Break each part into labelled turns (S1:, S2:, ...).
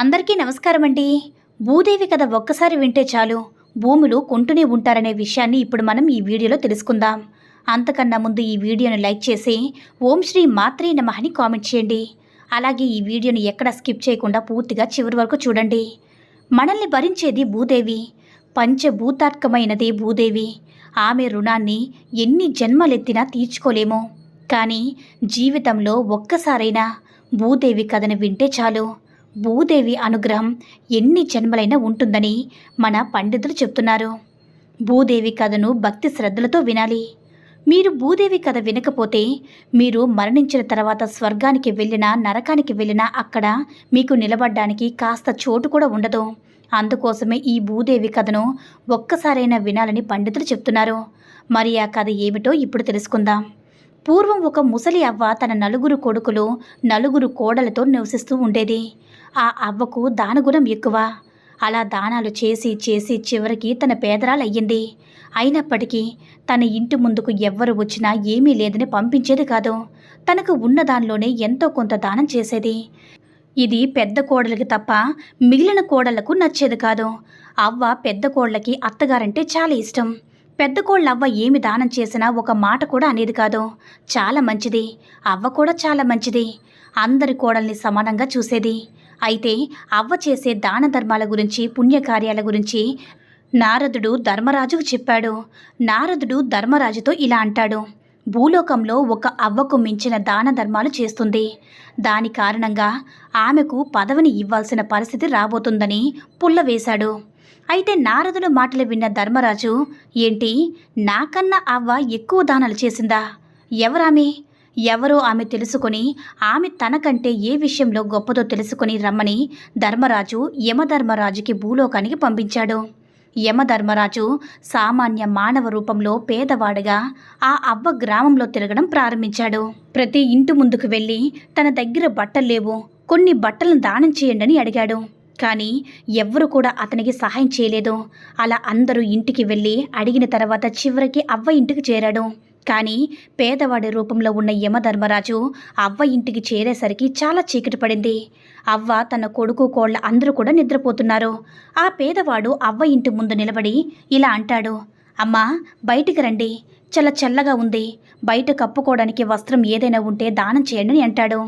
S1: అందరికీ నమస్కారం అండి భూదేవి కథ ఒక్కసారి వింటే చాలు. భూములు కొంటూనే ఉంటారనే విషయాన్ని ఇప్పుడు మనం ఈ వీడియోలో తెలుసుకుందాం. అంతకన్నా ముందు ఈ వీడియోను లైక్ చేసి ఓం శ్రీ మాత్రే నమః అని కామెంట్ చేయండి. అలాగే ఈ వీడియోని ఎక్కడ స్కిప్ చేయకుండా పూర్తిగా చివరి వరకు చూడండి. మనల్ని భరించేది భూదేవి. పంచభూతాత్మకమైనది భూదేవి. ఆమె రుణాన్ని ఎన్ని జన్మలెత్తినా తీర్చుకోలేము. కానీ జీవితంలో ఒక్కసారైనా భూదేవి కథను వింటే చాలు. భూదేవి అనుగ్రహం ఎన్ని జన్మలైనా ఉంటుందని మన పండితులు చెప్తున్నారు. భూదేవి కథను భక్తి శ్రద్ధలతో వినాలి. మీరు భూదేవి కథ వినకపోతే మీరు మరణించిన తర్వాత స్వర్గానికి వెళ్ళినా నరకానికి వెళ్ళినా అక్కడ మీకు నిలబడ్డానికి కాస్త చోటు కూడా ఉండదు. అందుకోసమే ఈ భూదేవి కథను ఒక్కసారైనా వినాలని పండితులు చెప్తున్నారు. మరి ఆ కథ ఏమిటో ఇప్పుడు తెలుసుకుందాం. పూర్వం ఒక ముసలి అవ్వ తన నలుగురు కొడుకులు నలుగురు కోడలతో నివసిస్తూ ఉండేది. ఆ అవ్వకు దానగుణం ఎక్కువ. అలా దానాలు చేసి చేసి చివరికి తన పేదరాలయ్యింది. అయినప్పటికీ తన ఇంటి ముందుకు ఎవ్వరు వచ్చినా ఏమీ లేదని పంపించేది కాదు. తనకు ఉన్న దానిలోనే ఎంతో కొంత దానం చేసేది. ఇది పెద్ద కోడలికి తప్ప మిగిలిన కోడళ్ళకు నచ్చేది కాదు. అవ్వ పెద్ద కోడలకి అత్తగారంటే చాలా ఇష్టం. పెద్ద కోళ్ళ అవ్వ ఏమి దానం చేసినా ఒక మాట కూడా అనేది కాదు. చాలా మంచిది. అవ్వ కూడా చాలా మంచిది. అందరి కోడల్ని సమానంగా చూసేది. అయితే అవ్వ చేసే దాన ధర్మాల గురించి పుణ్యకార్యాల గురించి నారదుడు ధర్మరాజుకు చెప్పాడు. నారదుడు ధర్మరాజుతో ఇలా అంటాడు. భూలోకంలో ఒక అవ్వకు మించిన దాన ధర్మాలు చేస్తుంది. దాని కారణంగా ఆమెకు పదవిని ఇవ్వాల్సిన పరిస్థితి రాబోతుందని పుల్లవేశాడు అయితే నారదుడు మాటలు విన్న ధర్మరాజు ఏంటి నాకన్నా అవ్వ ఎక్కువ దానాలు చేసిందా? ఎవరామే? ఎవరో ఆమె తెలుసుకొని ఆమె తనకంటే ఏ విషయంలో గొప్పదో తెలుసుకొని రమ్మని ధర్మరాజు యమధర్మరాజుకి భూలోకానికి పంపించాడు. యమధర్మరాజు సామాన్య మానవ రూపంలో పేదవాడుగా ఆ అవ్వ గ్రామంలో తిరగడం ప్రారంభించాడు. ప్రతి ఇంటి ముందుకు వెళ్ళి తన దగ్గర బట్టలు లేవు కొన్ని బట్టలను దానం చేయండి అని అడిగాడు. కానీ ఎవ్వరు కూడా అతనికి సహాయం చేయలేదు. అలా అందరూ ఇంటికి వెళ్ళి అడిగిన తర్వాత చివరికి అవ్వ ఇంటికి చేరాడు. కానీ పేదవాడి రూపంలో ఉన్న యమధర్మరాజు అవ్వ ఇంటికి చేరేసరికి చాలా చీకటి పడింది అవ్వ తన కొడుకు కోళ్ళ అందరూ కూడా నిద్రపోతున్నారు. ఆ పేదవాడు అవ్వ ఇంటి ముందు నిలబడి ఇలా అంటాడు అమ్మా బయటికి రండి. చాలా చల్లగా ఉంది. బయట కప్పుకోవడానికి వస్త్రం ఏదైనా ఉంటే దానం చేయండి అని అంటాడు.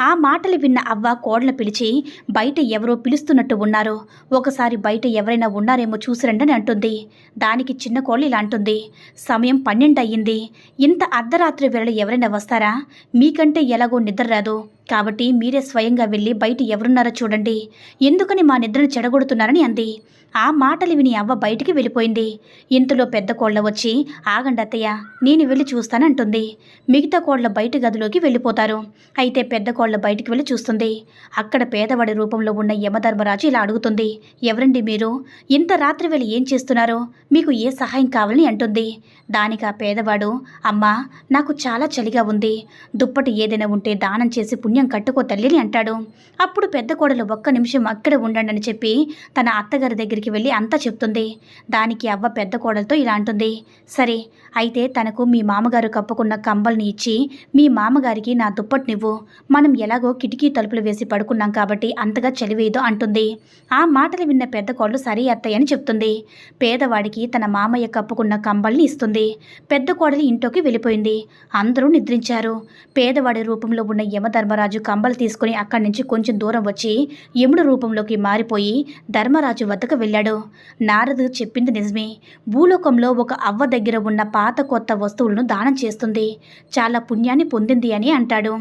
S1: ఆ మాటలు విన్న అవ్వ కోడలు పిలిచి బయట ఎవరో పిలుస్తున్నట్టు ఉన్నారు. ఒకసారి బయట ఎవరైనా ఉన్నారేమో చూసిరండని అని అంటుంది. దానికి చిన్న కోళ్ళు ఇలా అంటుంది. సమయం పన్నెండు అయ్యింది ఇంత అర్ధరాత్రి వేళ ఎవరైనా వస్తారా? మీకంటే ఎలాగో నిద్ర రాదు. కాబట్టి మీరే స్వయంగా వెళ్ళి బయట ఎవరున్నారో చూడండి. ఎందుకని మా నిద్రను చెడగొడుతున్నారని అంది. ఆ మాటలు విని అవ్వ బయటికి వెళ్ళిపోయింది. ఇంతలో పెద్ద కోళ్ళ వచ్చి ఆగండి అత్తయ్య నేను వెళ్ళి చూస్తానంటుంది మిగతా కోళ్ళ బయట గదిలోకి వెళ్ళిపోతారు. అయితే పెద్ద కోళ్ళ బయటికి వెళ్ళి చూస్తుంది. అక్కడ పేదవాడి రూపంలో ఉన్న యమధర్మరాజు ఇలా అడుగుతుంది. ఎవరండి మీరు? ఇంత రాత్రి వేళ ఏం చేస్తున్నారు? మీకు ఏ సహాయం కావాలని అంటుంది. దానికి ఆ పేదవాడు అమ్మా నాకు చాలా చలిగా ఉంది. దుప్పటి ఏదైనా ఉంటే దానం చేసి పుణ్యం కట్టుకో తల్లిని అంటాడు. అప్పుడు పెద్ద కోడలు ఒక్క నిమిషం అక్కడే ఉండండి అని చెప్పి తన అత్తగారి దగ్గరికి వెళ్ళి అంతా చెప్తుంది. దానికి అవ్వ పెద్ద కోడలతో ఇలా అంటుంది. సరే అయితే తనకు మీ మామగారు కప్పుకున్న కంబల్ని ఇచ్చి మీ మామగారికి నా దుప్పట్నివ్వు. మనం ఎలాగో కిటికీ తలుపులు వేసి పడుకున్నాం కాబట్టి అంతగా చలివేయదు అంటుంది. ఆ మాటలు విన్న పెద్ద కోడలు సరే అత్తయ్య అని చెప్తుంది. పేదవాడికి తన మామయ్య కప్పుకున్న కంబల్ని ఇస్తుంది. పెద్ద కోడలి ఇంట్లోకి వెళ్ళిపోయింది. అందరూ నిద్రించారు. పేదవాడి రూపంలో ఉన్న యమధర్మరాజు కంబలు తీసుకుని అక్కడి నుంచి కొంచెం దూరం వచ్చి యముడు రూపంలోకి మారిపోయి ధర్మరాజు వద్దకు వెళ్ళాడు. నారదు చెప్పింది నిజమే. భూలోకంలో ఒక అవ్వ దగ్గర ఉన్న పాత కొత్త వస్తువులను దానం చేస్తుంది. చాలా పుణ్యాన్ని పొందింది అని అంటాడు.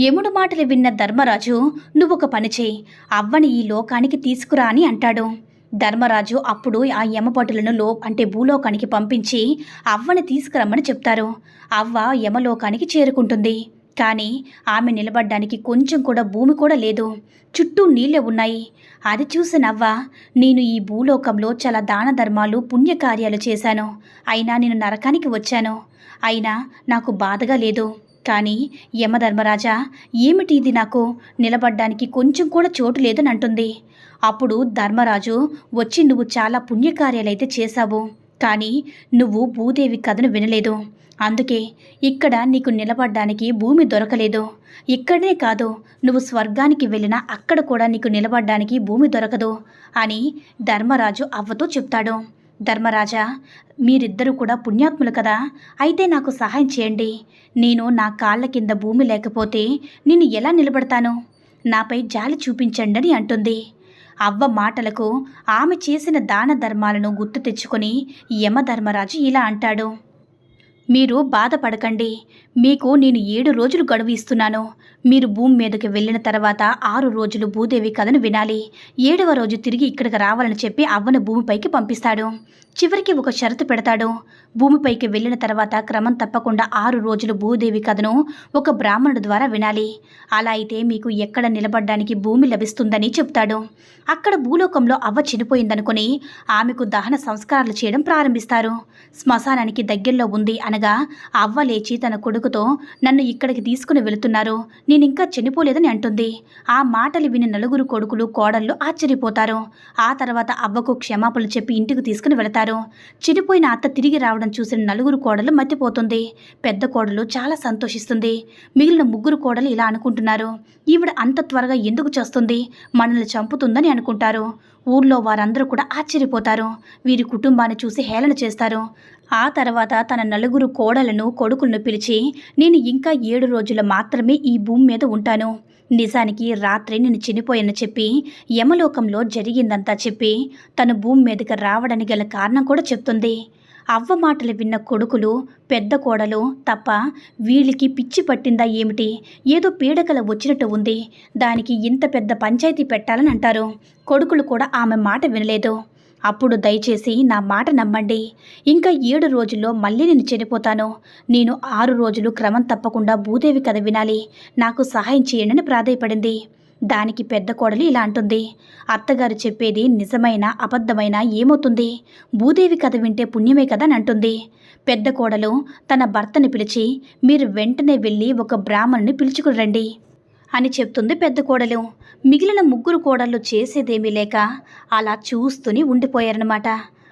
S1: యముడు మాటలు విన్న ధర్మరాజు నువ్వొక పని చేయి. అవ్వని ఈ లోకానికి తీసుకురా అని అంటాడు. ధర్మరాజు అప్పుడు ఆ యమపటులను లో అంటే భూలోకానికి పంపించి అవ్వని తీసుకురమ్మని చెప్తారు. అవ్వ యమలోకానికి చేరుకుంటుంది. కానీ ఆమె నిలబడ్డానికి కొంచెం కూడా భూమి కూడా లేదు. చుట్టూ నీళ్ళే ఉన్నాయి. అది చూసి నవ్వ నేను ఈ భూలోకంలో చాలా దాన ధర్మాలు పుణ్యకార్యాలు చేశాను. అయినా నేను నరకానికి వచ్చాను. అయినా నాకు బాధగా లేదు. కానీ యమధర్మరాజా ఏమిటి ఇది నాకు? నిలబడ్డానికి కొంచెం కూడా చోటు లేదని అంటుంది. అప్పుడు ధర్మరాజు వచ్చి నువ్వు చాలా పుణ్యకార్యాలైతే చేశావు. కానీ నువ్వు భూదేవి కథను వినలేదు. అందుకే ఇక్కడ నీకు నిలబడ్డానికి భూమి దొరకలేదు. ఇక్కడనే కాదు నువ్వు స్వర్గానికి వెళ్ళినా అక్కడ కూడా నీకు నిలబడ్డానికి భూమి దొరకదు అని ధర్మరాజు అవ్వతో చెప్తాడు. ధర్మరాజా మీరిద్దరూ కూడా పుణ్యాత్ములు కదా? అయితే నాకు సహాయం చేయండి. నేను నా కాళ్ళ కింద భూమి లేకపోతే నేను ఎలా నిలబడతాను? నాపై జాలి చూపించండి అని అంటుంది. అవ్వ మాటలకు ఆమె చేసిన దాన ధర్మాలను గుర్తు తెచ్చుకొని యమధర్మరాజు ఇలా అంటాడు. మీరు బాధపడకండి. మీకు నేను ఏడు రోజులు గడువు ఇస్తున్నాను. మీరు భూమి మీదకి వెళ్ళిన తర్వాత ఆరు రోజులు భూదేవి కథను వినాలి. ఏడవ రోజు తిరిగి ఇక్కడికి రావాలని చెప్పి అవ్వను భూమిపైకి పంపిస్తాడు. చివరికి ఒక షరతు పెడతాడు. భూమిపైకి వెళ్ళిన తర్వాత క్రమం తప్పకుండా ఆరు రోజులు భూదేవి కథను ఒక బ్రాహ్మణుడు ద్వారా వినాలి. అలా అయితే మీకు ఎక్కడ నిలబడ్డానికి భూమి లభిస్తుందని చెప్తాడు. అక్కడ భూలోకంలో అవ్వ చనిపోయిందనుకుని ఆమెకు దహన సంస్కారాలు చేయడం ప్రారంభిస్తారు. శ్మశానానికి దగ్గరలో ఉంది అని అనగా అవ్వ లేచి తన కొడుకుతో నన్ను ఇక్కడికి తీసుకుని వెళుతున్నారు. నేనింకా ఇంకా చనిపోలేదని అంటుంది. ఆ మాటలు విని నలుగురు కొడుకులు కోడళ్ళు ఆశ్చర్యపోతారు. ఆ తర్వాత అవ్వకు క్షమాపణలు చెప్పి ఇంటికి తీసుకుని వెళతారు. చనిపోయిన అత్త తిరిగి రావడం చూసిన నలుగురు కోడలు మర్చిపోతుంది పెద్ద కోడలు చాలా సంతోషిస్తుంది. మిగిలిన ముగ్గురు కోడలు ఇలా అనుకుంటున్నారు. ఈవిడ అంత త్వరగా ఎందుకు చేస్తుంది? మనల్ని చంపుతుందని అనుకుంటారు. ఊర్లో వారందరూ కూడా ఆశ్చర్యపోతారు. వీరి కుటుంబాన్ని చూసి హేళన చేస్తారు. ఆ తర్వాత తన నలుగురు కోడలను కొడుకులను పిలిచి నేను ఇంకా ఏడు రోజులు మాత్రమే ఈ భూమి మీద ఉంటాను. నిజానికి రాత్రి నేను చనిపోయాను చెప్పి యమలోకంలో జరిగిందంతా చెప్పి తను భూమి మీదకి రావడానికి గల కారణం కూడా చెప్తుంది. అవ్వ మాటలు విన్న కొడుకులు పెద్ద కోడలు తప్ప వీళ్ళకి పిచ్చి పట్టిందా ఏమిటి? ఏదో పీడకల వచ్చినట్టు ఉంది. దానికి ఇంత పెద్ద పంచాయతీ పెట్టాలని అంటారు. కొడుకులు కూడా ఆమె మాట వినలేదు. అప్పుడు దయచేసి నా మాట నమ్మండి. ఇంకా ఏడు రోజుల్లో మళ్ళీ నేను చనిపోతాను. నేను ఆరు రోజులు క్రమం తప్పకుండా భూదేవి కథ వినాలి. నాకు సహాయం చేయండి అని ప్రాధాయపడింది. దానికి పెద్ద కోడలు ఇలా అంటుంది. అత్తగారు చెప్పేది నిజమైన అబద్ధమైన ఏమవుతుంది? భూదేవి కథ వింటే పుణ్యమే కదా అని అంటుంది. పెద్ద కోడలు తన భర్తని పిలిచి మీరు వెంటనే వెళ్ళి ఒక బ్రాహ్మణుని పిలుచుకుని రండి అని చెప్తుంది పెద్ద కోడలు. మిగిలిన ముగ్గురు కోడళ్ళు చేసేదేమీ లేక అలా చూస్తూనే ఉండిపోయారనమాట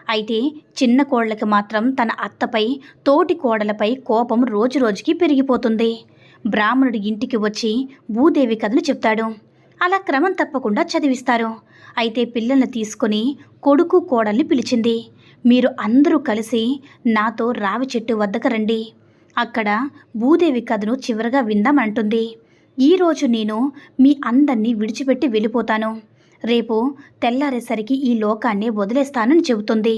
S1: అయితే చిన్న కోడలకి మాత్రం తన అత్తపై తోటి కోడలపై కోపం రోజు రోజుకి పెరిగిపోతుంది. బ్రాహ్మణుడి ఇంటికి వచ్చి భూదేవి కథను చెప్తాడు. అలా క్రమం తప్పకుండా చదివిస్తారు. అయితే పిల్లల్ని తీసుకొని కొడుకు కోడల్ని పిలిచింది. మీరు అందరూ కలిసి నాతో రావి చెట్టు వద్దకు రండి. అక్కడ భూదేవి కథను చివరగా విందామంటుంది. ఈరోజు నేను మీ అందరినీ విడిచిపెట్టి వెళ్ళిపోతాను. రేపు తెల్లారేసరికి ఈ లోకాన్ని వదిలేస్తానని చెబుతుంది.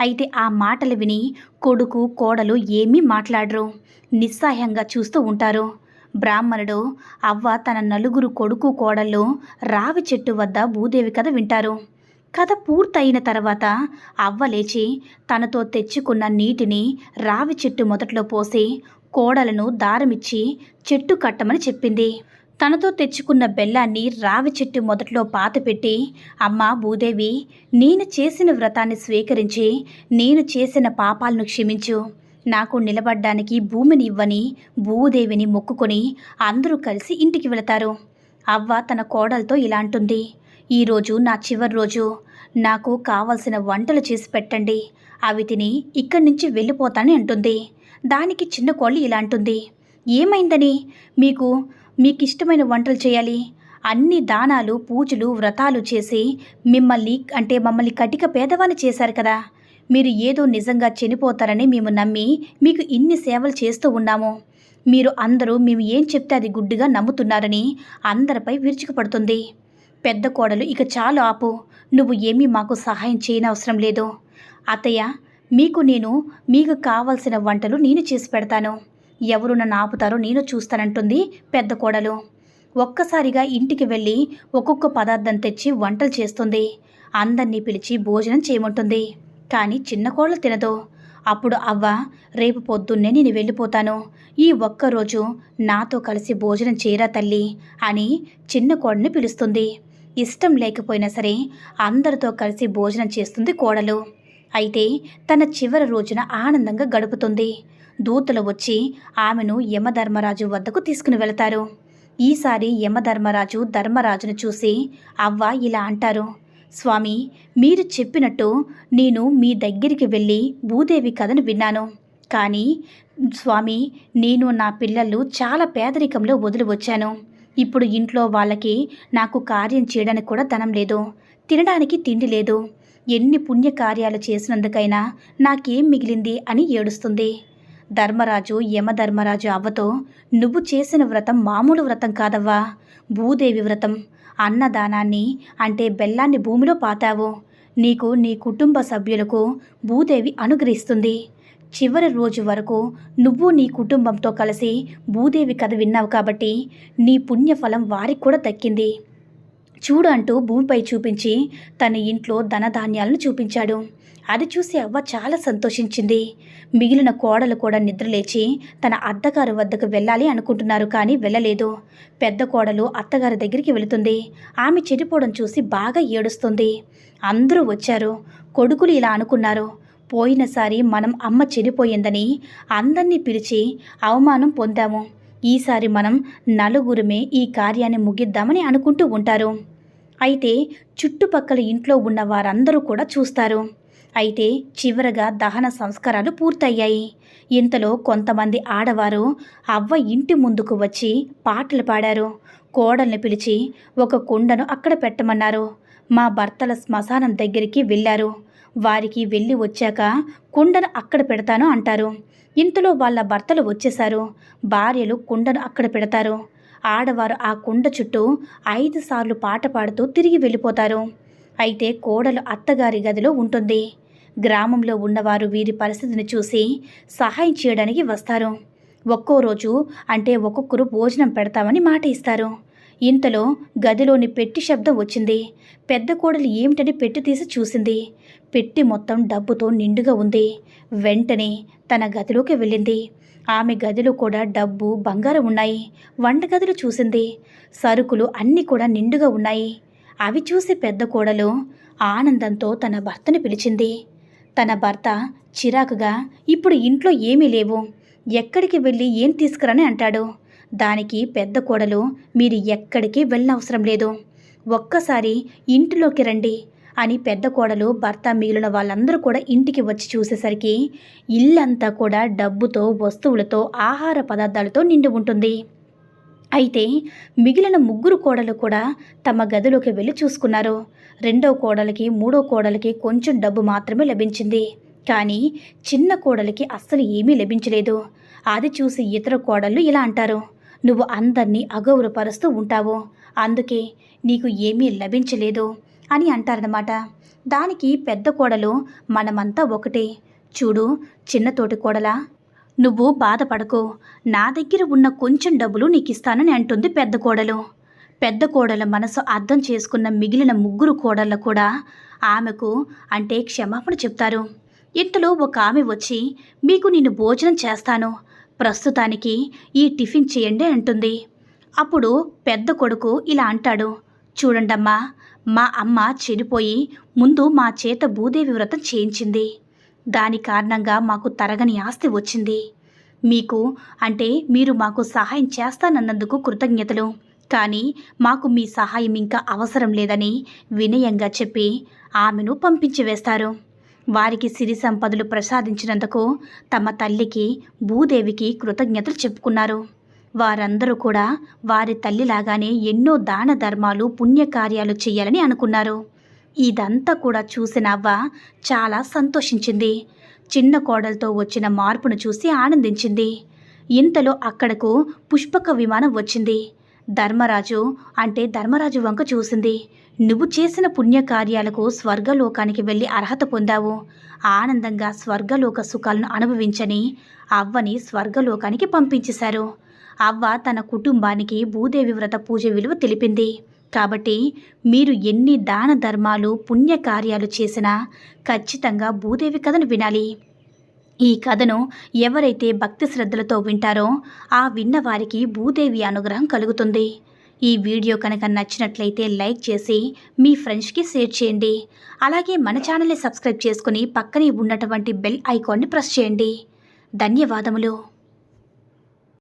S1: అయితే ఆ మాటలు విని కొడుకు కోడలు ఏమీ మాట్లాడరు. నిస్సహాయంగా చూస్తూ ఉంటారు. బ్రాహ్మణుడు అవ్వ తన నలుగురు కొడుకు కోడళ్ళు రావి చెట్టు వద్ద భూదేవి కథ వింటారు. కథ పూర్తయిన తర్వాత అవ్వ లేచి తనతో తెచ్చుకున్న నీటిని రావి చెట్టు మొదట్లో పోసి కోడలను దారమిచ్చి చెట్టు కట్టమని చెప్పింది. తనతో తెచ్చుకున్న బెల్లాన్ని రావి చెట్టు మొదట్లో పాతపెట్టి అమ్మ భూదేవి నేను చేసిన వ్రతాన్ని స్వీకరించి నేను చేసిన పాపాలను క్షమించు. నాకు నిలబడ్డానికి భూమిని ఇవ్వని భూదేవిని మొక్కుకొని అందరూ కలిసి ఇంటికి వెళతారు. అవ్వ తన కోడలతో ఇలా అంటుంది. ఈరోజు నా చివరి రోజు. నాకు కావలసిన వంటలు చేసి పెట్టండి. అవి తిని ఇక్కడి నుంచి వెళ్ళిపోతానని అంటుంది. దానికి చిన్న కోళ్ళు ఇలా అంటుంది. ఏమైందని? మీకు మీకు ఇష్టమైన వంటలు చేయాలి. అన్ని దానాలు పూజలు వ్రతాలు చేసి మిమ్మల్ని అంటే మమ్మల్ని కటిక పేదవాళ్ళు చేశారు కదా. మీరు ఏదో నిజంగా చనిపోతారని మేము నమ్మి మీకు ఇన్ని సేవలు చేస్తూ ఉన్నాము. మీరు అందరూ మేము ఏం చెప్తే అది గుడ్డిగా నమ్ముతున్నారని అందరిపై విరుచుకుపడుతుంది. పెద్ద కోడలు ఇక చాలు ఆపు. నువ్వు ఏమీ మాకు సహాయం చేయనవసరం లేదు. అత్తయ్య మీకు నేను మీకు కావలసిన వంటలు నేను చేసి పెడతాను. ఎవరు నన్ను ఆపుతారో నేను చూస్తానంటుంది పెద్ద కోడలు. ఒక్కసారిగా ఇంటికి వెళ్ళి ఒక్కొక్క పదార్థం తెచ్చి వంటలు చేస్తుంది. అందరినీ పిలిచి భోజనం చేయమంటుంది. కానీ చిన్న కోడలు తినదు. అప్పుడు అవ్వ రేపు పొద్దున్నే నేను వెళ్ళిపోతాను. ఈ ఒక్కరోజు నాతో కలిసి భోజనం చేయరా తల్లి అని చిన్న కోడని పిలుస్తుంది. ఇష్టం లేకపోయినా సరే అందరితో కలిసి భోజనం చేస్తుంది కోడలు. అయితే తన చివరి రోజున ఆనందంగా గడుపుతుంది. దూతలు వచ్చి ఆమెను యమధర్మరాజు వద్దకు తీసుకుని వెళతారు. ఈసారి యమధర్మరాజు ధర్మరాజును చూసి అవ్వ ఇలా అంటారు. స్వామి మీరు చెప్పినట్టు నేను మీ దగ్గరికి వెళ్ళి భూదేవి కథను విన్నాను. కానీ స్వామి నేను నా పిల్లలు చాలా పేదరికంలో వదిలి వచ్చాను. ఇప్పుడు ఇంట్లో వాళ్ళకి నాకు కార్యం చేయడానికి కూడా ధనం లేదు. తినడానికి తిండి లేదు. ఎన్ని పుణ్యకార్యాలు చేసినందుకైనా నాకేం మిగిలింది అని ఏడుస్తుంది. ధర్మరాజు యమధర్మరాజు అవ్వతో నువ్వు చేసిన వ్రతం మామూలు వ్రతం కాదవ్వా? భూదేవి వ్రతం. అన్నదానాన్ని అంటే బెల్లాన్ని భూమిలో పాతావు. నీకు నీ కుటుంబ సభ్యులకు భూదేవి అనుగ్రహిస్తుంది. చివరి రోజు వరకు నువ్వు నీ కుటుంబంతో కలిసి భూదేవి కథ విన్నావు కాబట్టి నీ పుణ్యఫలం వారికి కూడా దక్కింది. చూడు అంటూ భూమిపై చూపించి తన ఇంట్లో ధనధాన్యాలను చూపించాడు. అది చూసి అవ్వ చాలా సంతోషించింది. మిగిలిన కోడలు కూడా నిద్రలేచి తన అత్తగారు వద్దకు వెళ్ళాలి అనుకుంటున్నారు కానీ వెళ్ళలేదు. పెద్ద కోడలు అత్తగారి దగ్గరికి వెళుతుంది. ఆమె చెడిపోవడం చూసి బాగా ఏడుస్తుంది. అందరూ వచ్చారు. కొడుకులు ఇలా అనుకున్నారు. పోయినసారి మనం అమ్మ చెడిపోయిందని అందరినీ పిలిచి అవమానం పొందాము. ఈసారి మనం నలుగురమే ఈ కార్యాన్ని ముగిద్దామని అనుకుంటూ ఉంటారు. అయితే చుట్టుపక్కల ఇంట్లో ఉన్న వారందరూ కూడా చూస్తారు. అయితే చివరగా దహన సంస్కారాలు పూర్తయ్యాయి. ఇంతలో కొంతమంది ఆడవారు అవ్వ ఇంటి ముందుకు వచ్చి పాటలు పాడారు. కోడల్ని పిలిచి ఒక కుండను అక్కడ పెట్టమన్నారు. మా భర్తల శ్మశానం దగ్గరికి వెళ్ళారు. వారికి వెళ్ళి వచ్చాక కుండను అక్కడ పెడతాను అంటారు. ఇంతలో వాళ్ళ భర్తలు వచ్చేశారు. భార్యలు కుండను అక్కడ పెడతారు. ఆడవారు ఆ కుండ చుట్టూ ఐదు సార్లు పాట పాడుతూ తిరిగి వెళ్ళిపోతారు. అయితే కోడలు అత్తగారి గదిలో ఉంటుంది. గ్రామంలో ఉన్నవారు వీరి పరిస్థితిని చూసి సహాయం చేయడానికి వస్తారు. ఒక్కో రోజు అంటే ఒక్కొక్కరు భోజనం పెడతామని మాట ఇస్తారు. ఇంతలో గదిలోని పెట్టి శబ్దం వచ్చింది. పెద్ద కోడలు ఏమిటని పెట్టి తీసి చూసింది. పెట్టి మొత్తం డబ్బుతో నిండుగా ఉంది. వెంటనే తన గదిలోకి వెళ్ళింది. ఆమె గదిలో కూడా డబ్బు బంగారం ఉన్నాయి. వంటగదిలో చూసింది. సరుకులు అన్నీ కూడా నిండుగా ఉన్నాయి. అవి చూసి పెద్ద కోడలు ఆనందంతో తన భర్తను పిలిచింది. తన భర్త చిరాకుగా ఇప్పుడు ఇంట్లో ఏమీ లేవు. ఎక్కడికి వెళ్ళి ఏం తీసుకురని? అంటాడు. దానికి పెద్ద కోడలు మీరు ఎక్కడికి వెళ్ళనవసరం లేదు. ఒక్కసారి ఇంటిలోకి రండి. అని పెద్ద కోడలు భర్త మిగిలిన వాళ్ళందరూ కూడా ఇంటికి వచ్చి చూసేసరికి ఇల్లంతా కూడా డబ్బుతో వస్తువులతో ఆహార పదార్థాలతో నిండి ఉంటుంది. అయితే మిగిలిన ముగ్గురు కోడలు కూడా తమ గదిలోకి వెళ్ళి చూసుకున్నారు. రెండో కోడలికి మూడో కోడలికి కొంచెం డబ్బు మాత్రమే లభించింది. కానీ చిన్న కోడలికి అస్సలు ఏమీ లభించలేదు. అది చూసి ఇతర కోడళ్ళు ఇలా అంటారు నువ్వు అందరినీ అగౌరవపరుస్తూ ఉంటావు. అందుకే నీకు ఏమీ లభించలేదు. అని అంటారనమాట దానికి పెద్ద కోడలు మనమంతా ఒకటే. చూడు చిన్న తోటి కోడలా. నువ్వు బాధపడకు. నా దగ్గర ఉన్న కొంచెం డబ్బులు నీకు ఇస్తానని అంటుంది పెద్ద కోడలు. పెద్ద కోడల మనసు అర్థం చేసుకున్న మిగిలిన ముగ్గురు కోడళ్ళ కూడా ఆమెకు అంటే క్షమాపణ చెప్తారు. ఇంతలో ఒక ఆమె వచ్చి మీకు నేను భోజనం చేస్తాను. ప్రస్తుతానికి ఈ టిఫిన్ చేయండి అంటుంది. అప్పుడు పెద్ద కొడుకు ఇలా అంటాడు. చూడండమ్మా మా అమ్మ చెడిపోయి ముందు మా చేత భూదేవి వ్రతం చేయించింది. దాని కారణంగా మాకు తరగని ఆస్తి వచ్చింది. మీకు అంటే మీరు మాకు సహాయం చేస్తానన్నందుకు కృతజ్ఞతలు. కానీ మాకు మీ సహాయం ఇంకా అవసరం లేదని వినయంగా చెప్పి ఆమెను పంపించి వేస్తారు. వారికి సిరి సంపదలు ప్రసాదించినందుకు తమ తల్లికి భూదేవికి కృతజ్ఞతలు చెప్పుకున్నారు. వారందరూ కూడా వారి తల్లిలాగానే ఎన్నో దాన ధర్మాలు పుణ్యకార్యాలు చేయాలని అనుకున్నారు. ఇదంతా కూడా చూసిన అవ్వ చాలా సంతోషించింది. చిన్న కోడలతో వచ్చిన మార్పును చూసి ఆనందించింది. ఇంతలో అక్కడకు పుష్పక విమానం వచ్చింది. ధర్మరాజు అంటే ధర్మరాజు వంక చూసింది. నువ్వు చేసిన పుణ్యకార్యాలకు స్వర్గలోకానికి వెళ్ళి అర్హత పొందావు. ఆనందంగా స్వర్గలోక సుఖాలను అనుభవించని అవ్వని స్వర్గలోకానికి పంపించేశారు. అవ్వ తన కుటుంబానికి భూదేవి వ్రత పూజ విలువ తెలిపింది. కాబట్టి మీరు ఎన్ని దాన ధర్మాలు పుణ్యకార్యాలు చేసినా ఖచ్చితంగా భూదేవి కథను వినాలి. ఈ కథను ఎవరైతే భక్తి శ్రద్ధలతో వింటారో ఆ విన్నవారికి భూదేవి అనుగ్రహం కలుగుతుంది. ఈ వీడియో కనుక నచ్చినట్లయితే లైక్ చేసి మీ ఫ్రెండ్స్కి షేర్ చేయండి. అలాగే మన ఛానల్ని సబ్స్క్రైబ్ చేసుకుని పక్కనే ఉన్నటువంటి బెల్ ఐకాన్ని ప్రెస్ చేయండి. ధన్యవాదములు.